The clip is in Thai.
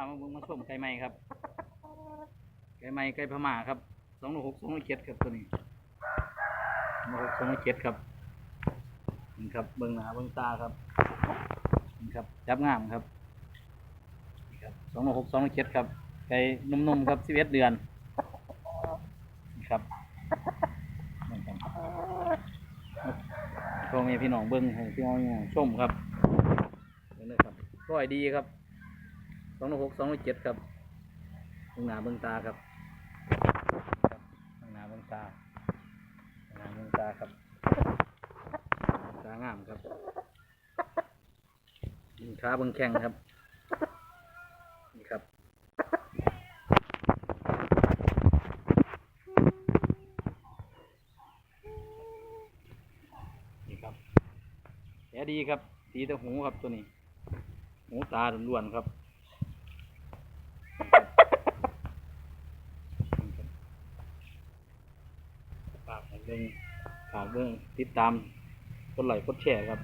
ามาเบิ่งมาชมไก่ไม้ครับ ไก่ไม้ไก่พม่าครับสองหกสองเจ็ดครับตัวนี้สองหกสองเจ็ดครับนี่ครับเบิ่งหน้าเบิ่งตาครับนี่ครับจับงามครับนี่ครับสองหกสองเจ็ดครับ ไก่นุ่มๆครับสิบเอ็ดเดือนนี่ครับนี่ครับพ่อแม่พี่น้องเบิ่งให้พี่น้องชมครับเบิ่งเลยครับร้อยดีครับ สองหกสองเจ็ดครับเบื้องหน้าเบื้องตาครับเบื้องหน้าเบื้องตาเบื้องหน้าเบื้องตาครับตางามครับเบื้อขาเบื้องแข้งครับนี่ครับนี่ครับแผลดีครับตีต่หูครับตัวนี้ หูตาล้วนๆครับ ฝากให้เบิ่งฝากเบิ่งติดตามกดไลค์กดแชร์ครับ